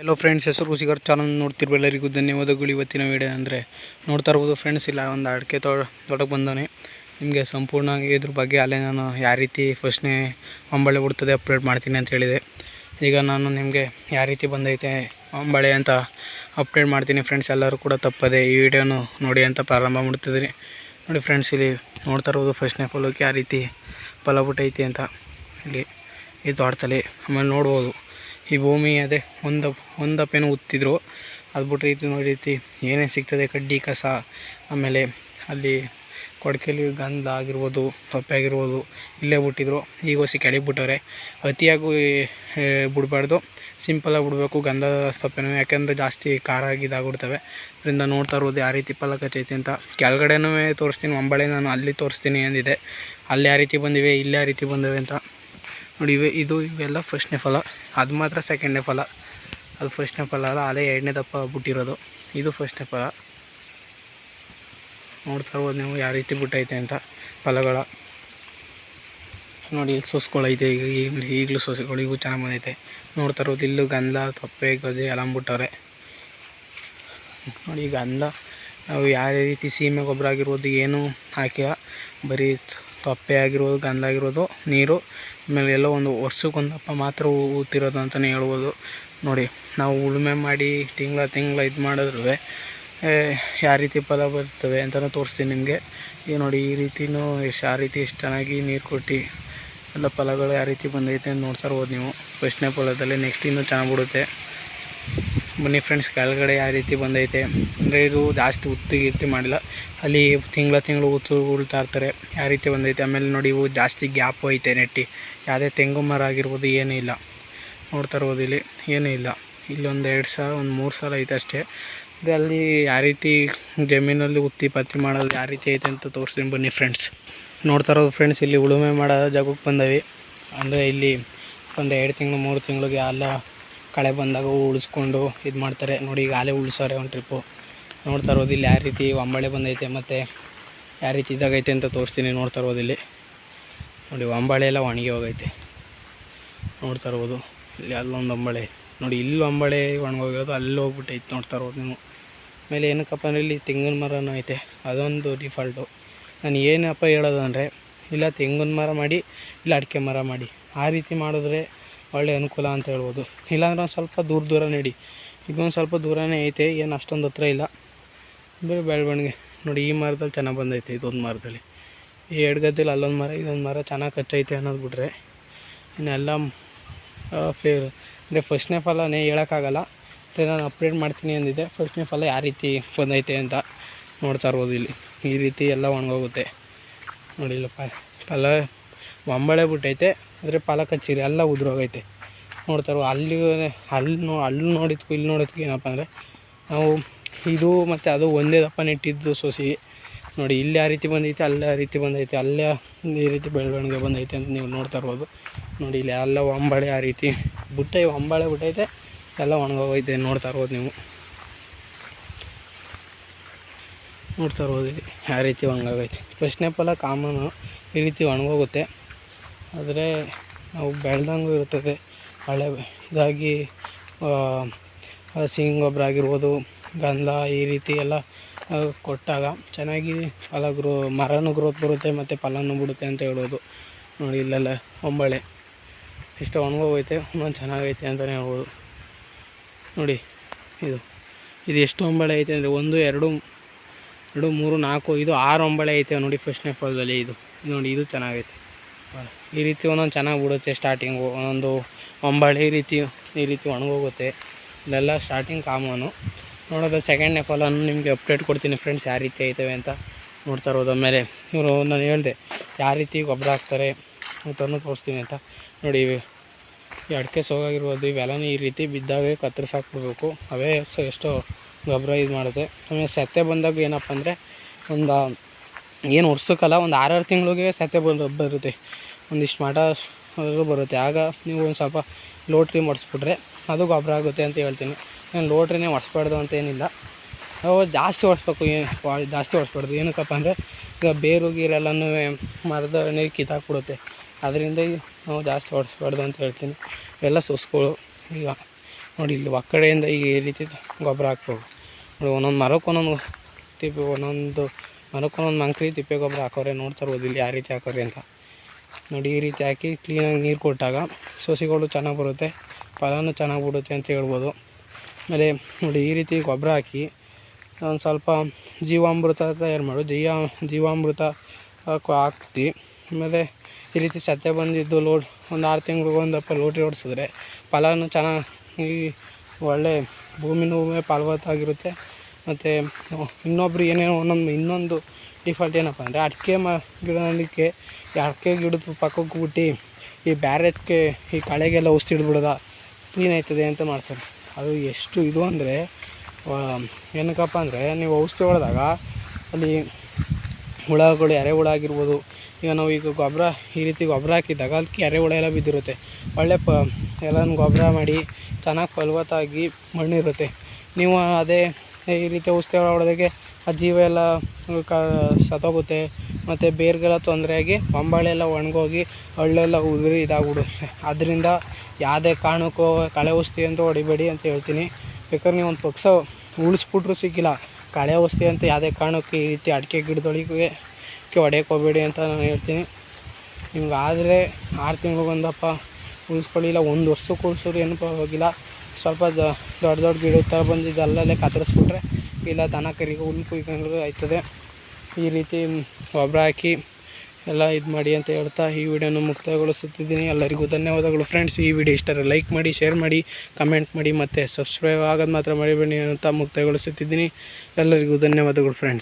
Hello friends ಹೆಸರು ಸಿಗರ್ channel ನೋಡ್ತಿರ್ಬ ಎಲ್ಲರಿಗೂ ಧನ್ಯವಾದಗಳು. ಇವತ್ತಿನ ವಿಡಿಯೋ ಅಂದರೆ ನೋಡ್ತಾ ಇರ್ಬೋದು ಫ್ರೆಂಡ್ಸ್ ಇಲ್ಲ ಒಂದು ಅಡಿಕೆ ತೋ ತೋಟಕ್ಕೆ ಬಂದವನೆ. ನಿಮಗೆ ಸಂಪೂರ್ಣ ಇದ್ರ ಬಗ್ಗೆ ಅಲ್ಲೇ ನಾನು ಯಾವ ರೀತಿ ಫಸ್ಟ್ನೇ ಅಂಬಳೆ ಬಿಡ್ತದೆ ಅಪ್ಡೇಟ್ ಮಾಡ್ತೀನಿ ಅಂತ ಹೇಳಿದೆ. ಈಗ ನಾನು ನಿಮಗೆ ಯಾವ ರೀತಿ ಬಂದೈತೆ ಅಂಬಳೆ ಅಂತ ಅಪ್ಡೇಟ್ ಮಾಡ್ತೀನಿ ಫ್ರೆಂಡ್ಸ್ ಎಲ್ಲರೂ ಕೂಡ ತಪ್ಪದೆ ಈ ವಿಡಿಯೋನು ನೋಡಿ ಅಂತ ಪ್ರಾರಂಭ ಮಾಡ್ತಿದ್ದೀನಿ. ನೋಡಿ ಫ್ರೆಂಡ್ಸ್ ಇಲ್ಲಿ ನೋಡ್ತಾ ಇರ್ಬೋದು ಫಸ್ಟ್ನೇ ಫಲಕ್ಕೆ ಯಾವ ರೀತಿ ಫಲ ಬಿಟ್ಟೈತಿ ಅಂತ. ಇಲ್ಲಿ ಈ ತೋಟದಲ್ಲಿ ಆಮೇಲೆ ನೋಡ್ಬೋದು. ಈ ಭೂಮಿ ಅದೇ ಒಂದು ಒಂದಪ್ಪೇನೋ ಉತ್ತಿದ್ರು. ಅದು ಬಿಟ್ಟರೆ ಇದು ನೋಡಿ ರೀತಿ ಏನೇನು ಸಿಗ್ತದೆ ಕಡ್ಡಿ ಕಸ. ಆಮೇಲೆ ಅಲ್ಲಿ ಕೊಡಕೆಲಿ ಗಂಧ ಆಗಿರ್ಬೋದು ತೊಪ್ಪೆ ಆಗಿರ್ಬೋದು ಇಲ್ಲೇ ಬಿಟ್ಟಿದ್ರು. ಈಗ ಹೊಸಿ ಕೆಳಗೆ ಬಿಟ್ಟವ್ರೆ. ಅತಿಯಾಗೂ ಬಿಡಬಾರ್ದು. ಸಿಂಪಲಾಗಿ ಬಿಡಬೇಕು ಗಂಧ ಸೊಪ್ಪೆನೂ. ಯಾಕೆಂದರೆ ಜಾಸ್ತಿ ಖಾರ ಆಗಿದಾಗ್ಬಿಡ್ತವೆ ಅದರಿಂದ ನೋಡ್ತಾ ಇರೋದು ಯಾವ ರೀತಿ ಫಲ ಕಚ್ಚೈತೆ ಅಂತ. ಕೆಳಗಡೆನೂ ತೋರಿಸ್ತೀನಿ ಒಂಬಳೆ ನಾನು ಅಲ್ಲಿ ತೋರಿಸ್ತೀನಿ ಅಂದಿದೆ. ಅಲ್ಲಿ ಯಾವ ರೀತಿ ಬಂದಿವೆ, ಇಲ್ಲಿ ಯಾವ ರೀತಿ ಬಂದಿವೆ ಅಂತ. ನೋಡಿ, ಇವೆ ಇದು ಇವೆಲ್ಲ ಫಸ್ಟ್ನೇ ಫಲ. ಅದು ಮಾತ್ರ ಸೆಕೆಂಡ್ನೇ ಫಲ. ಅದು ಫಸ್ಟ್ನೇ ಫಲ ಅಲ್ಲ, ಅದೇ ಎರಡನೇ ದಪ್ಪ ಬಿಟ್ಟಿರೋದು. ಇದು ಫಸ್ಟ್ನೇ ಫಲ. ನೋಡ್ತಾ ಇರ್ಬೋದು ನೀವು ಯಾವ ರೀತಿ ಬಿಟ್ಟೈತೆ ಅಂತ ಫಲಗಳ. ನೋಡಿ, ಇಲ್ಲಿ ಸೊಸ್ಗಳೈತೆ ಈಗ ಈಗಲೂ ಈಗಲೂ ಇವು ಚೆನ್ನಾಗಿ ಬಂದೈತೆ. ನೋಡ್ತಾ ಇರೋದು ಇಲ್ಲೂ ಗಂಧ, ತೊಪ್ಪೆ ಗದೆ ಎಲ್ಲ ಬಿಟ್ಟವ್ರೆ ನೋಡಿ, ಗಂಧ. ನಾವು ಯಾವ ರೀತಿ ಸೀಮೆ ಗೊಬ್ಬರ ಆಗಿರ್ಬೋದು, ಏನೂ ಹಾಕಿಲ್ಲ. ಬರೀ ತೊಪ್ಪೆ ಆಗಿರ್ಬೋದು, ಗಂಧ ಆಗಿರೋದು ನೀರು ಆಮೇಲೆ ಎಲ್ಲೋ ಒಂದು ವರ್ಷಕ್ಕೊಂದಪ್ಪ ಮಾತ್ರ ಊತಿರೋದು ಅಂತಲೇ ಹೇಳ್ಬೋದು. ನೋಡಿ, ನಾವು ಉಳುಮೆ ಮಾಡಿ ತಿಂಗಳ ತಿಂಗಳ ಇದು ಮಾಡಿದ್ರೂ ಯಾವ ರೀತಿ ಫಲ ಬರ್ತವೆ ಅಂತಲೂ ತೋರಿಸ್ತೀನಿ ನಿಮಗೆ. ಈಗ ನೋಡಿ, ಈ ರೀತಿಯೂ ಎಷ್ಟು ಆ ರೀತಿ ಎಷ್ಟು ಚೆನ್ನಾಗಿ ನೀರು ಕೊಟ್ಟು ಎಲ್ಲ ಫಲಗಳು ಯಾವ ರೀತಿ ಬಂದೈತೆ ಅಂತ ನೋಡ್ತಾ ಇರ್ಬೋದು ನೀವು. ಫಸ್ಟ್ನೇ ಫಲದಲ್ಲಿ ನೆಕ್ಸ್ಟ್ ಇನ್ನೂ ಚೆನ್ನಾಗಿ ಬಿಡುತ್ತೆ ಬನ್ನಿ ಫ್ರೆಂಡ್ಸ್ ಕೆಳಗಡೆ ಯಾವ ರೀತಿ ಬಂದೈತೆ. ಅಂದರೆ ಇದು ಜಾಸ್ತಿ ಉತ್ತಿ ಗಿತ್ತಿ ಮಾಡಿಲ್ಲ. ಅಲ್ಲಿ ತಿಂಗಳ ತಿಂಗಳು ಉತ್ತು ಉಳ್ತಾ ಇರ್ತಾರೆ. ಯಾವ ರೀತಿ ಬಂದೈತೆ. ಆಮೇಲೆ ನೋಡಿ ಇವು ಜಾಸ್ತಿ ಗ್ಯಾಪ್ ಐತೆ ನೆಟ್ಟಿ. ಯಾವುದೇ ತೆಂಗು ಮರ ಆಗಿರ್ಬೋದು ಏನೂ ಇಲ್ಲ. ನೋಡ್ತಾ ಇರ್ಬೋದು ಇಲ್ಲಿ. ಏನೂ ಇಲ್ಲ. ಇಲ್ಲಿ ಒಂದು ಎರಡು ಸಾವಿರ, ಒಂದು ಮೂರು ಸಾವಿರ ಐತೆ ಅಷ್ಟೇ. ಅದೇ ಅಲ್ಲಿ ಯಾವ ರೀತಿ ಜಮೀನಲ್ಲಿ ಉತ್ತಿ ಪತ್ತಿ ಮಾಡೋದು ಯಾವ ರೀತಿ ಐತೆ ಅಂತ ತೋರಿಸ್ತೀನಿ ಬನ್ನಿ ಫ್ರೆಂಡ್ಸ್ ನೋಡ್ತಾ ಇರೋದು ಫ್ರೆಂಡ್ಸ್ ಇಲ್ಲಿ ಉಳುಮೆ ಮಾಡೋ ಜಾಗಕ್ಕೆ ಬಂದವಿ. ಅಂದರೆ ಇಲ್ಲಿ ಒಂದು ಎರಡು ತಿಂಗಳು, ಮೂರು ತಿಂಗಳಿಗೆ ಎಲ್ಲ ಕಳೆ ಬಂದಾಗ ಉಳಿಸ್ಕೊಂಡು ಇದು ಮಾಡ್ತಾರೆ. ನೋಡಿ ಈಗ ಆಲೇ ಉಳಿಸೋರೆ ಒಂದು ಟ್ರಿಪ್ಪು ನೋಡ್ತಾ ಇರೋದು ಇಲ್ಲಿ ಯಾವ ರೀತಿ ಒಂಬಳೆ ಬಂದೈತೆ ಮತ್ತು ಯಾವ ರೀತಿ ಇದಾಗೈತೆ ಅಂತ ತೋರಿಸ್ತೀನಿ ನೋಡ್ತಾ ಇರ್ಬೋದು ಇಲ್ಲಿ. ನೋಡಿ ಒಂಬಳೆ ಎಲ್ಲ ಒಣಗಿ ಹೋಗೈತೆ. ನೋಡ್ತಾ ಇರ್ಬೋದು ಇಲ್ಲಿ ಅಲ್ಲೊಂದು ಒಂಬಳೆ ಐತೆ. ನೋಡಿ, ಇಲ್ಲಿ ಒಂಬಳೆ ಒಣಗೋಗಿರೋದು ಅಲ್ಲಿ ಹೋಗ್ಬಿಟ್ಟೈತೆ ನೋಡ್ತಾ ಇರ್ಬೋದು ನೀವು. ಆಮೇಲೆ ಏನಕ್ಕಪ್ಪ ಅಂದರೆ ಇಲ್ಲಿ ತೆಂಗಿನ ಮರನೂ ಐತೆ. ಅದೊಂದು ಡಿಫಾಲ್ಟು ನಾನು ಏನಪ್ಪ ಹೇಳೋದು ಇಲ್ಲ ತೆಂಗಿನ ಮರ ಮಾಡಿ, ಇಲ್ಲ ಅಡಿಕೆ ಮರ ಮಾಡಿ. ಆ ರೀತಿ ಮಾಡಿದ್ರೆ ಒಳ್ಳೆ ಅನುಕೂಲ ಅಂತ ಹೇಳ್ಬೋದು. ಇಲ್ಲಾಂದ್ರೆ ಒಂದು ಸ್ವಲ್ಪ ದೂರ ದೂರ ನಡಿ. ಇದೊಂದು ಸ್ವಲ್ಪ ದೂರನೇ ಐತೆ, ಏನು ಅಷ್ಟೊಂದು ಹತ್ರ ಇಲ್ಲ. ಅಂದರೆ ಬೆಳವಣಿಗೆ, ನೋಡಿ ಈ ಮರದಲ್ಲಿ ಚೆನ್ನಾಗಿ ಬಂದೈತೆ, ಇದೊಂದು ಮರದಲ್ಲಿ. ಈ ಎಡ್ಗದ್ದಲ್ಲಿ ಅಲ್ಲೊಂದು ಮರ, ಇದೊಂದು ಮರ ಚೆನ್ನಾಗಿ ಕಚ್ಚೈತೆ ಅನ್ನೋದು ಬಿಟ್ರೆ ಇನ್ನೆಲ್ಲ ಫೇರ್ ಅಂದರೆ ಫಸ್ಟ್ನೇ ಫಲನೇ ಹೇಳೋಕ್ಕಾಗಲ್ಲ. ಮತ್ತು ನಾನು ಅಪ್ಡೇಟ್ ಮಾಡ್ತೀನಿ ಅಂದಿದ್ದೆ ಫಸ್ಟ್ನೇ ಫಲ ಯಾವ ರೀತಿ ಬಂದೈತೆ ಅಂತ ನೋಡ್ತಾ ಇರ್ಬೋದು ಇಲ್ಲಿ. ಈ ರೀತಿ ಎಲ್ಲ ಒಣಗೋಗುತ್ತೆ. ನೋಡಿ ಇಲ್ಲಪ್ಪ ಪ ಫಲ ಒಂಬಳೆ ಬಿಟ್ಟೈತೆ. ಆದರೆ ಫಲ ಚೀರಿ ಎಲ್ಲ ಉದುರೋಗೈತೆ ನೋಡ್ತಾ ಇರೋ ಅಲ್ಲಿ ಅಲ್ಲಿ ನೋ, ಅಲ್ಲಿ ನೋಡಿದ್ಕು, ಇಲ್ಲಿ ನೋಡಿದ್ಕು ಏನಪ್ಪ ಅಂದರೆ, ನಾವು ಇದು ಮತ್ತು ಅದು ಒಂದೇ ದಪ್ಪ ನೆಟ್ಟಿದ್ದು ಸೊಸಿ. ನೋಡಿ, ಇಲ್ಲಿ ಯಾವ ರೀತಿ ಬಂದೈತೆ, ಅಲ್ಲಿ ಆ ರೀತಿ ಬಂದೈತೆ, ಅಲ್ಲೇ ಈ ರೀತಿ ಬೆಳವಣಿಗೆ ಬಂದೈತೆ ಅಂತ ನೀವು ನೋಡ್ತಾ ಇರ್ಬೋದು ನೋಡಿ, ಇಲ್ಲಿ ಎಲ್ಲ ಒಂಬಳೆ ಆ ರೀತಿ ಬುಟ್ಟೆ ಒಂಬಳೆ ಬಿಟ್ಟೈತೆ ಎಲ್ಲ ಒಣಗೋಗೈತೆ ನೋಡ್ತಾ ಇರ್ಬೋದು ನೀವು. ನೋಡ್ತಾ ಇರ್ಬೋದು ಇಲ್ಲಿ ಯಾವ ರೀತಿ ಒಣಗೋಗೈತೆ. ಫಸ್ಟ್ನೇ ಫಲ ಕಾಮನು ಈ ರೀತಿ ಒಣಗೋಗುತ್ತೆ. ಆದರೆ ನಾವು ಬೆಳೆದಂಗೂ ಇರ್ತದೆ ಹಳೆ ಇದಾಗಿ ಗೊಬ್ಬರ ಆಗಿರ್ಬೋದು, ಗಂಧ ಈ ರೀತಿ ಎಲ್ಲ ಕೊಟ್ಟಾಗ ಚೆನ್ನಾಗಿ ಫಲ ಗ್ರೋ, ಮರನೂ ಗ್ರೋತ್ ಬರುತ್ತೆ ಮತ್ತು ಫಲನೂ ಬಿಡುತ್ತೆ ಅಂತ ಹೇಳ್ಬೋದು ನೋಡಿ ಇಲ್ಲೆಲ್ಲ ಒಂಬಳೆ ಇಷ್ಟು ಒಣಗೋಗೈತೆ, ಇನ್ನೊಂದು ಚೆನ್ನಾಗೈತೆ ಅಂತಲೇ ಹೇಳ್ಬೋದು. ನೋಡಿ ಇದು. ಇದು ಎಷ್ಟು ಒಂಬಳೆ ಐತೆ ಅಂದರೆ ಒಂದು, ಎರಡು ಎರಡು, ಮೂರು, ನಾಲ್ಕು, ಇದು ಆರು ಒಂಬಳೆ ಐತೆ ನೋಡಿ ಫಸ್ಟ್ನೇ ಫಲದಲ್ಲಿ ಇದು. ನೋಡಿ ಇದು ಚೆನ್ನಾಗೈತೆ. ಈ ರೀತಿ ಒಂದೊಂದು ಚೆನ್ನಾಗಿ ಬಿಡುತ್ತೆ ಸ್ಟಾರ್ಟಿಂಗು ಒಂದೊಂದು ಒಂಬಳೆ ರೀತಿ, ಈ ರೀತಿ ಒಣಗೋಗುತ್ತೆ. ಇದೆಲ್ಲ ಸ್ಟಾರ್ಟಿಂಗ್ ಕಾಮನು. ನೋಡೋದು ಸೆಕೆಂಡ್ ಫಲನು ನಿಮಗೆ ಅಪ್ಡೇಟ್ ಕೊಡ್ತೀನಿ ಫ್ರೆಂಡ್ಸ್ ಯಾವ ರೀತಿ ಐತವೆ ಅಂತ ನೋಡ್ತಾ ಇರೋದು. ಆಮೇಲೆ ಇವರು ನಾನು ಹೇಳಿದೆ, ಯಾವ ರೀತಿ ಗೊಬ್ಬರ ಹಾಕ್ತಾರೆ ಅಂತಲೂ ತೋರಿಸ್ತೀನಿ ಅಂತ. ನೋಡಿ ಈ ಅಡಿಕೆ ಸೋಗಾಗಿರ್ಬೋದು, ಇವೆಲ್ಲನೂ ಈ ರೀತಿ ಬಿದ್ದಾಗೆ ಕತ್ತರಿಸಾಕ್ಬಿಡ್ಬೇಕು ಅವೇ ಸೊ ಎಷ್ಟೋ ಗೊಬ್ಬರ ಇದು ಮಾಡುತ್ತೆ. ಆಮೇಲೆ ಸತ್ತೆ ಬಂದಾಗ ಏನಪ್ಪ ಅಂದರೆ, ಒಂದು ಏನು ವರ್ಷಕ್ಕಲ್ಲ, ಒಂದು ಆರಾರು ತಿಂಗಳಿಗೆ ಸತ್ಯ ಬಂದು ಬರುತ್ತೆ. ಒಂದಿಷ್ಟು ಮಠ ಬರುತ್ತೆ. ಆಗ ನೀವು ಒಂದು ಸ್ವಲ್ಪ ಲೋಟ್ರಿ ಮಾಡಿಸ್ಬಿಟ್ರೆ ಅದು ಗೊಬ್ಬರ ಆಗುತ್ತೆ ಅಂತ ಹೇಳ್ತೀನಿ. ನಾನು ಲೋಟ್ರಿನೇ ಒಡಿಸ್ಬಾರ್ದು ಅಂತ ಏನಿಲ್ಲ. ಜಾಸ್ತಿ ಒಡಿಸ್ಬೇಕು ಏನು ಜಾಸ್ತಿ ಒಡಿಸ್ಬಾರ್ದು ಏನಕ್ಕಪ್ಪ ಅಂದರೆ, ಈಗ ಬೇರು ಗೀರೆಲ್ಲನೂ ಮರದ ನೀರು ಕಿತ್ತಾಕ್ಬಿಡುತ್ತೆ. ಅದರಿಂದ ನಾವು ಜಾಸ್ತಿ ಹೊಡಿಸ್ಬಾರ್ದು ಅಂತ ಹೇಳ್ತೀನಿ. ಎಲ್ಲ ಸೊಸ್ಗಳು ಈಗ ನೋಡಿ ಇಲ್ಲಿ ಒಕ್ಕಡೆಯಿಂದ ಈಗ ಈ ರೀತಿ ಗೊಬ್ಬರ ಹಾಕ್ಬೇಕು ನೋಡಿ ಒಂದೊಂದು ಮರಕ್ಕೆ ಒಂದೊಂದು ಟಿಪ್ ಒಂದೊಂದು ಮರಕ್ಕೆ ಒಂದು ಮಂಕ್ರಿ, ತಿಪ್ಪೆ ಗೊಬ್ಬರ ಹಾಕೋರೆ, ನೋಡ್ತಾ ಇರ್ಬೋದು ಇಲ್ಲಿ ಯಾವ ರೀತಿ ಹಾಕೋರೆ ಅಂತ. ನೋಡಿ ಈ ರೀತಿ ಹಾಕಿ ಕ್ಲೀನಾಗಿ ನೀರು ಕೊಟ್ಟಾಗ ಸಸಿಗಳು ಚೆನ್ನಾಗಿ ಬರುತ್ತೆ, ಫಲನೂ ಚೆನ್ನಾಗಿ ಬಿಡುತ್ತೆ ಅಂತ ಹೇಳ್ಬೋದು. ಆಮೇಲೆ ನೋಡಿ ಈ ರೀತಿ ಗೊಬ್ಬರ ಹಾಕಿ ಒಂದು ಸ್ವಲ್ಪ ಜೀವಾಮೃತ ತಯಾರು ಮಾಡು, ಜೀವ, ಜೀವಾಮೃತ ಹಾಕಿ ಹಾಕ್ತಿ. ಆಮೇಲೆ ಈ ರೀತಿ ಸತ್ತೆ ಬಂದಿದ್ದು ಲೋಡ್, ಒಂದು ಆರು ತಿಂಗಳಿಗೊಂದಪ್ಪ ಲೋಟ್ರಿ ಓಡಿಸಿದ್ರೆ ಫಲನೂ ಚೆನ್ನಾಗಿ ಒಳ್ಳೆ ಭೂಮಿನೂ ಫಲವತ್ತಾಗಿರುತ್ತೆ. ಮತ್ತು ಇನ್ನೊಬ್ರು ಏನೇನೋ ಒಂದೊಂದು ಇನ್ನೊಂದು ಡಿಫಾಲ್ಟ್ ಏನಪ್ಪ ಅಂದರೆ ಅಡಿಕೆ ಮ ಗಿಡಕ್ಕೆ ಈ ಅಡಿಕೆ ಗಿಡದ ಪಕ್ಕಕ್ಕೆ ಬಿಟ್ಟು ಈ ಬ್ಯಾರೆದಕ್ಕೆ ಈ ಕಳೆಗೆಲ್ಲ ಔಷಧಿ ಹಿಡ್ಬಿಡೋದ ಕ್ಲೀನ್ ಆಯ್ತದೆ ಅಂತ ಮಾಡ್ತಾರೆ. ಅದು ಎಷ್ಟು ಇದು ಅಂದರೆ ಏನಕ್ಕಪ್ಪ ಅಂದರೆ ನೀವು ಔಷಧಿ ಹೊಡೆದಾಗ ಅಲ್ಲಿ ಹುಳಗಳು ಎರೆಹುಳ ಆಗಿರ್ಬೋದು, ಈಗ ನಾವು ಈಗ ಗೊಬ್ಬರ ಈ ರೀತಿ ಗೊಬ್ಬರ ಹಾಕಿದಾಗ ಅದಕ್ಕೆ ಎರೆಹುಳ ಎಲ್ಲ ಬಿದ್ದಿರುತ್ತೆ. ಒಳ್ಳೆ ಪ, ಎಲ್ಲನೂ ಗೊಬ್ಬರ ಮಾಡಿ ಚೆನ್ನಾಗಿ ಫಲವತ್ತಾಗಿ ಮಣ್ಣಿರುತ್ತೆ. ನೀವು ಅದೇ ಈ ರೀತಿ ಔಷಧಿ ಹೊಡೆದಾಗೆ ಆ ಜೀವ ಎಲ್ಲ ಕ, ಸತ್ತೋಗುತ್ತೆ. ಮತ್ತು ಬೇರುಗೆಲ್ಲ ತೊಂದರೆಯಾಗಿ ಹೊಂಬಾಳೆ ಎಲ್ಲ ಒಣಗೋಗಿ ಹಳ್ಳೆಲ್ಲ ಉದುರಿ ಇದಾಗ್ಬಿಡುತ್ತೆ ಆದ್ದರಿಂದ ಯಾವುದೇ ಕಾರಣಕ್ಕೂ ಕಳೆ ಔಷಧಿ ಅಂತ ಹೊಡಿಬೇಡಿ ಅಂತ ಹೇಳ್ತೀನಿ. ಬೇಕಾದ್ರೆ ನೀವು ಒಂದು ಪಕ್ಷ ಉಳಿಸ್ಬಿಟ್ರೂ ಸಿಕ್ಕಿಲ್ಲ. ಕಳೆ ಔಷಧಿ ಅಂತ ಯಾವುದೇ ಕಾರಣಕ್ಕೂ ಈ ರೀತಿ ಅಡಿಕೆ ಗಿಡದೊಳಗೆ ಹೊಡ್ಯಕ್ಕೆ ಹೋಗಬೇಡಿ ಅಂತ ನಾನು ಹೇಳ್ತೀನಿ. ನಿಮ್ಗೆ ಆದರೆ ಆರು ತಿಂಗಳು ಉಳಿಸ್ಕೊಳ್ಳಿ. ಇಲ್ಲ, ಒಂದು ವರ್ಷಕ್ಕೆ ಉಳಿಸೋರು ಏನೂ ಪರವಾಗಿಲ್ಲ. ಸ್ವಲ್ಪ ದೊಡ್ಡ ದೊಡ್ಡ ಗಿಡ ಥರ ಬಂದಿದ್ದು ಅಲ್ಲಲ್ಲೇ ಕತ್ತರಿಸ್ಬಿಟ್ರೆ ಇಲ್ಲ, ದನ ಕರಿಗೆ, ಹುಲ್ಲು ಕುಯ್ಕೊಂಡು ಆಯ್ತದೆ. ಈ ರೀತಿ ಗೊಬ್ಬರ ಹಾಕಿ ಎಲ್ಲ ಇದು ಮಾಡಿ ಅಂತ ಹೇಳ್ತಾ ಈ ವಿಡಿಯೋನ ಮುಕ್ತಾಯಗೊಳಿಸುತ್ತಿದ್ದೀನಿ. ಎಲ್ಲರಿಗೂ ಧನ್ಯವಾದಗಳು ಫ್ರೆಂಡ್ಸ್. ಈ ವಿಡಿಯೋ ಇಷ್ಟ ಲೈಕ್ ಮಾಡಿ, ಶೇರ್ ಮಾಡಿ, ಕಮೆಂಟ್ ಮಾಡಿ ಮತ್ತು ಸಬ್ಸ್ಕ್ರೈಬ್ ಆಗೋದು ಮಾತ್ರ ಮರಿಬೇಡಿ ಅಂತ ಮುಕ್ತಾಯಗೊಳಿಸುತ್ತಿದ್ದೀನಿ. ಎಲ್ಲರಿಗೂ ಧನ್ಯವಾದಗಳು ಫ್ರೆಂಡ್ಸ್.